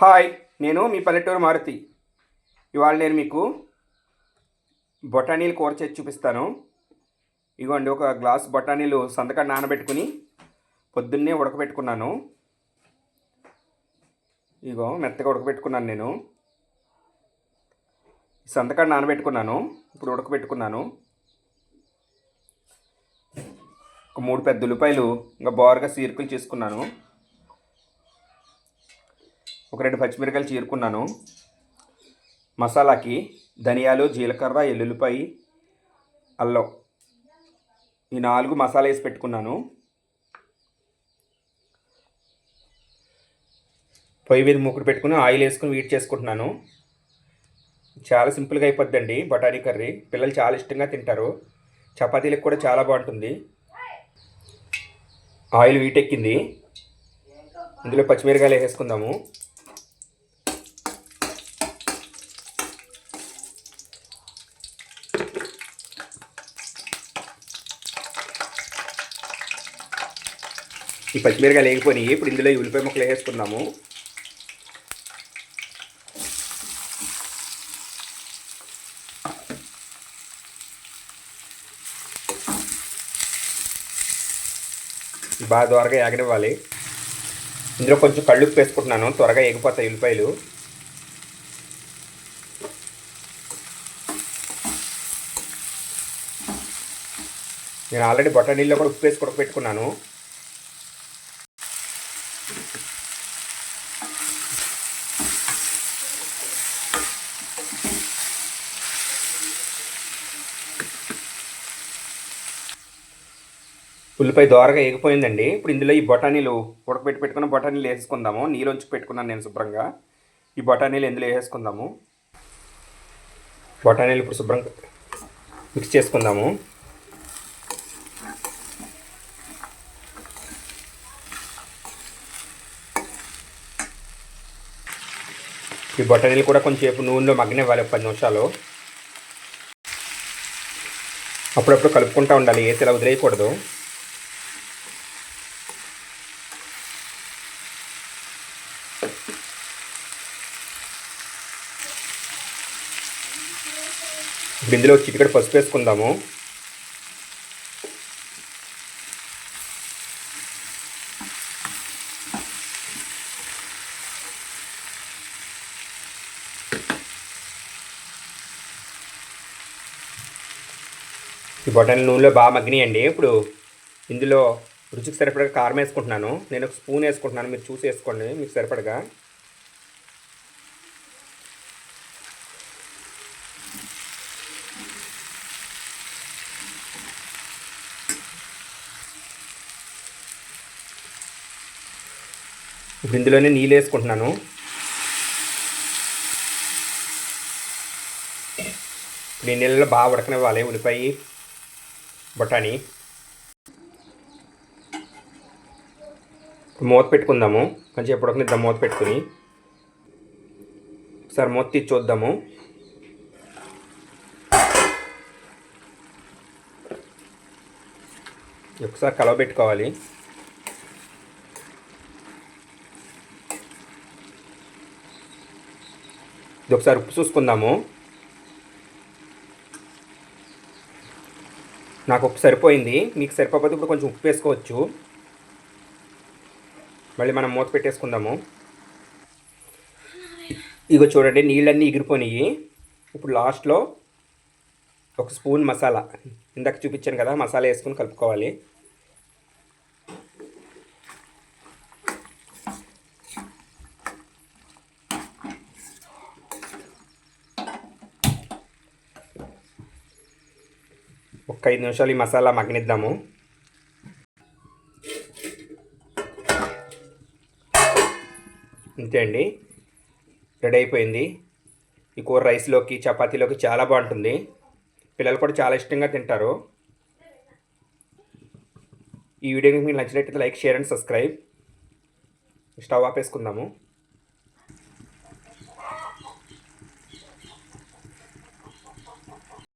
Hi నేను మీ పల్లెటూరు మారుతి. ఇవాళ నేను మీకు బొటానీలు కూర చేసి చూపిస్తాను. ఇగోండి ఒక గ్లాస్ బొటానీలు సంతకాడ నానబెట్టుకుని పొద్దున్నే ఉడకబెట్టుకున్నాను. ఇగో మెత్తగా ఉడకబెట్టుకున్నాను నేను. సంతకాడ నానబెట్టుకున్నాను ఇప్పుడు ఉడకబెట్టుకున్నాను. ఒక మూడు పెద్ద ఉల్లిపాయలు ఇంకా బారుగా సీరుకులు చేసుకున్నాను. ఒక రెండు పచ్చిమిరకాయలు చీరుకున్నాను. మసాలాకి ధనియాలు జీలకర్ర ఎల్లుల్లిపాయ అల్లం ఈ నాలుగు మసాలా వేసి పెట్టుకున్నాను. పొయ్యి మీద మూకుడు పెట్టుకుని ఆయిల్ వేసుకుని వీట్ చేసుకుంటున్నాను. చాలా సింపుల్గా అయిపోద్దండి బఠానీ కర్రీ. పిల్లలు చాలా ఇష్టంగా తింటారు. చపాతీలకు కూడా చాలా బాగుంటుంది. ఆయిల్ వీటెక్కింది ఇందులో పచ్చిమిరకాయలు వేసేసుకుందాము. ఈ పచ్చిమిరకాయలు వేగిపోయినాయి ఇప్పుడు ఇందులో ఈ ఉల్లిపాయ ముక్కలు వేసేసుకుందాము బాగా త్వరగా ఏగనివ్వాలి. ఇందులో కొంచెం కళ్ళుప్పు వేసుకుంటున్నాను. త్వరగా ఎగిపోతాయి ఉల్లిపాయలు. నేను ఆల్రెడీ బొటానీల్లో కూడా ఉప్పు వేసి పెట్టుకున్నాను ఉల్లిపాయ దోరగా ఎగిపోయిందండి ఇప్పుడు ఇందులో ఈ బఠానీలు ఉడకబెట్టి పెట్టుకున్న బఠానీలు వేసుకుందాము నీళ్ళొంచి పెట్టుకున్నాను నేను శుభ్రంగా. ఈ బఠానీలు ఇందులో వేసేసుకుందాము. బఠానీలు ఇప్పుడు శుభ్రంగా మిక్స్ చేసుకుందాము. ఈ బఠానీలు కూడా కొంచెంసేపు నూనెలో మగ్గనివ్వాలి పది నిమిషాలు. అప్పుడప్పుడు కలుపుకుంటూ ఉండాలి. ఏ ఇలా వదిలేయకూడదు. ఇప్పుడు ఇందులో చిటికడ పసుపు వేసుకుందాము. ఈ బొటన్ నూనెలో బాగా మగ్గినాయండి. ఇప్పుడు ఇందులో రుచికి సరిపడగా కారం వేసుకుంటున్నాను. నేను ఒక స్పూన్ వేసుకుంటున్నాను. మీరు చూసి వేసుకోండి. మీకు సరిపడగా. ఇప్పుడు ఇందులోనే నీళ్ళు వేసుకుంటున్నాను. ఇప్పుడు ఈ నీళ్ళలో బాగా ఉడకనివ్వాలి. ఉల్లిపాయ బొటానీ మూత పెట్టుకుందాము. కొంచెం ఎప్పుడు ఉడకనిద్దాం మూత పెట్టుకుని. ఒకసారి మూత తీసి చూద్దాము. ఒకసారి కలవ పెట్టుకోవాలి. ఇది ఒకసారి ఉప్పు చూసుకుందాము. నాకు ఉప్పు సరిపోయింది. మీకు సరిపోకపోతే ఇప్పుడు కొంచెం ఉప్పు వేసుకోవచ్చు. మళ్ళీ మనం మూత పెట్టేసుకుందాము. ఇగో చూడండి నీళ్ళన్నీ ఎగిరిపోయినాయి ఇప్పుడు లాస్ట్లో ఒక స్పూన్ మసాలా. ఇందాక చూపించాను కదా మసాలా వేసుకొని కలుపుకోవాలి. ఒక ఐదు నిమిషాలు ఈ మసాలా మగ్గనిద్దాము. అంతే అండి. రెడీ అయిపోయింది. ఈ కూర రైస్లోకి చపాతీలోకి చాలా బాగుంటుంది. పిల్లలు కూడా చాలా ఇష్టంగా తింటారు. ఈ వీడియో మీకు నచ్చినట్టయితే like share and subscribe. Stove ఆపేసుకుందాము.